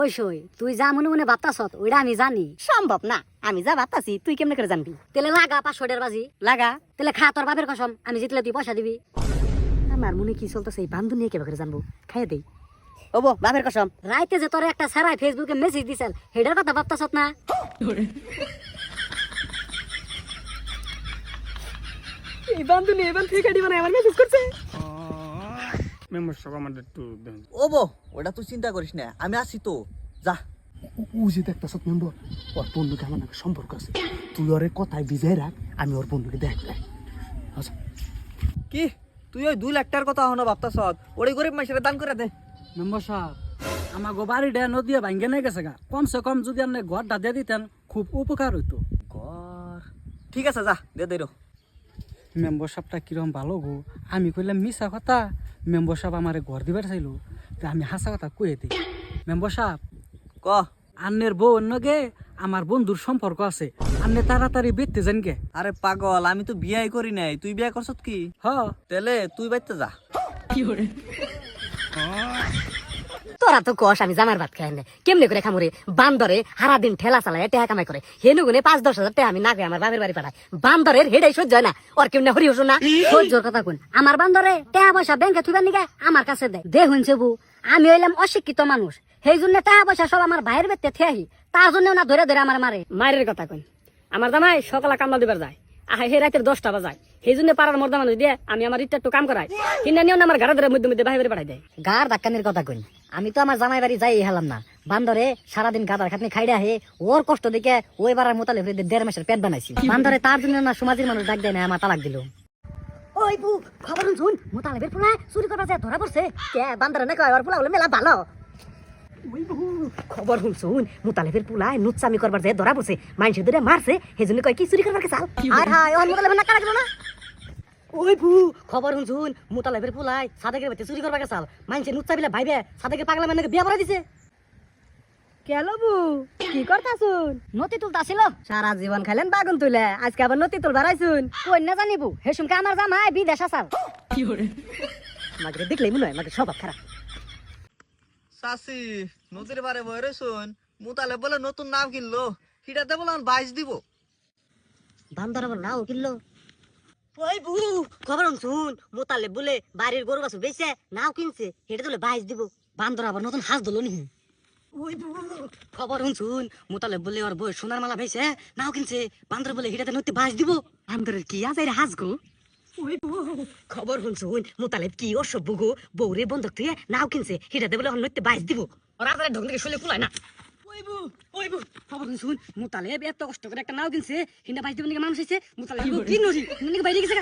ওই সই তুই যা মনে মনে ভাবতাছ ওইটা আমি জানি। সম্ভব না আমি যা ভাবতাছি তুই কেমনে করে জানবি? তেলে লাগা পাঁচশো ডের বাজি। লাগা? তেলে খা তোর বাপের কসম আমি জিতলে তুই পয়সা দিবি। আমার মনে কি চলতেছে এই বান্ধু নিয়ে কেবা করে জানব? খাইয়ে দেই। ওবো বাপের কসম। রাইতে যে তোর একটা সারাই ফেসবুকে মেসেজ দিছিল হেডার কথা ভাবতাছ না? এই বান্ধু নিয়ে এবার ঠিক আইডি আমার মেসেজ করছে। মেম্বারশিপ আমাদের একটু দেন ও বো ওটা তুই চিন্তা করিস না আমি আছি তো যা। ও যে দেখতেছ মেম্বার ওর বন্ধুকে আমার নাকি সম্পর্ক আছে। তুই ওর কথায় বিজয় রাখ আমি ওর বন্ধুকে দেখ আচ্ছা। কি? তুই ওই দুই লাখ টাকার কথা হনো ভাবতাস ওরে গরিব মানুষের দান করে দে। মেম্বার সাহেব আমার গো বাড়িটা নদীয়া ভাঙ্গে নিয়ে গেছে গা। কমসে কম যদি আপনি ঘরটা দিয়ে দিতেন খুব উপকার হইতো। ঘর। ঠিক আছে যা দে দে রো মেম্বার সাহেবটা কিরম ভালো গো? আমি কইলাম মিশা কথা। মেম্বার সাহেব আমারে ঘর দিবার চাইলো। তা আমি হাসা কথা কয়ে দিই। মেম্বার সাহেব ক? আন্নের বউ অন্যগে আমার বন্ধুর সম্পর্ক আছে। আপনি তাড়াতাড়ি বেরতে যান গে। আরে পাগল আমি তো বিয়াই করি নাই। তুই বিয়া করছত কি? হ। তেলে তুই বাইতে যা। তোরা তো কষ আমি জামার ভাত খাই না কেমনে করে খামুরে বান্দরে হারা দিন ঠেলা চালায় টেহা কামাই করে। হেনু গুনে পাঁচ দশ হাজার টাকা আমি না খাই আমার বাপের বাড়ি পাঠাই। বান্দরের হেডাই সহ্য হয় না। ওর কেমনে হরি হসুন না? সহ্যর কথা কোন? আমার বান্দরে টাকা পয়সা ব্যাংকে থুবার নিগে আমার কাছে দেয় দে শুনছে বু আমি হইলাম অশিক্ষিত মানুষ। সেই জন্য টাকা পয়সা সব আমার ভাইয়ের বেতে থেহি তার জন্য না ধরে ধরে আমার মারে। মায়ের কথা কোন? আমার দামাই সকালে কামলা দিবার যায়। হে রাতের দশটা বাজায়। সেই জন্য পাড়ার মর্দা মানুষ দিয়ে আমি আমার ইটা একটু কাম করাই। কিনা নিও না আমার মধ্যে মধ্যে বাইরে পাঠাই দেয়। গার ধাক্কানির কথা কই আমি তো আমার জামাই বাড়ি যাই হেলাম না। বান্দরে সারাদিন গাদার খাটনি খাইডা হে ওর কষ্ট দেখে ওই বারার মোতালে দেড় মাসের পেট বানাইছি বান্দরে তার জন্য না সমাজের মানুষ ডাক দেয় না আমার তালাক দিল। ওই বু খবর শুন মোতালেবের পোলা চুরি করবার যায় ধরা পড়ছে। কে বান্দরে না কয় ওর পোলা হলো মেলা ভালো। খবর শুনছুন মুতালেবের পুলায় নুচ্চামি করবার যে ধরা পড়ছে মানুষ ধরে মারছে সেই কয় কি চুরি করবার চাল? হায় হায় ওর মুতালেবের না কারা গেল না? ওই ভু খবর শুনছুন মুতালেবের পুলায় সাদেকের বাড়িতে চুরি করবার চাল? মানুষে নুচ্চা বিলে ভাইবে সাদেকের পাগলা মানে বিয়া পড়া দিছে। কেন বু কি করতাছুন? নতি তুলতাছিল। সারা জীবন খাইলেন বাগুন তুলে আজকে আবার নতি তুল বাড়াইছুন না জানিবু? হে সুমকে আমার জামাই বিদেশ আসাল। মাকে দেখলেই মনে হয় মাকে স্বভাব খারাপ। চাচি নদীর বারে বয়ে শুন মুতালে বলে নতুন নাম কিনলো হিটাতে বলে বাইশ দিব। বান্দর আবার নাও কিনলো। ওই বু খবর শুন মোতালে বলে বাড়ির গরু বাছুর বেচে নাও কিনছে এটা তুলে বাইশ দিব। বান্দর আবার নতুন হাঁস দিল নি ওই বু। খবর শুনছুন মোতালে বলে ওর বই সোনার মালা ভাইছে নাও কিনছে। বান্দর বলে হিটাতে নতি বাস দিব। বান্দরের কি আছে রে হাঁস গো? ওই বু খবর শুনছুন মোতালেব কি অসভ্য গো? বউরে বন্ধক তুই নাও কিনছে হিটাতে বলে নতি বাইশ দিব। ওরা তাদের ঢং থেকে শুলে কুলায় না। ওই বু ওই বু খবর শুন মুতালেব এত কষ্ট করে একটা নাও কিনছে হিন্দা বাইশ দিব নাকি মানুষ হয়েছে? মোতালেব কি নজি বাইরে গেছে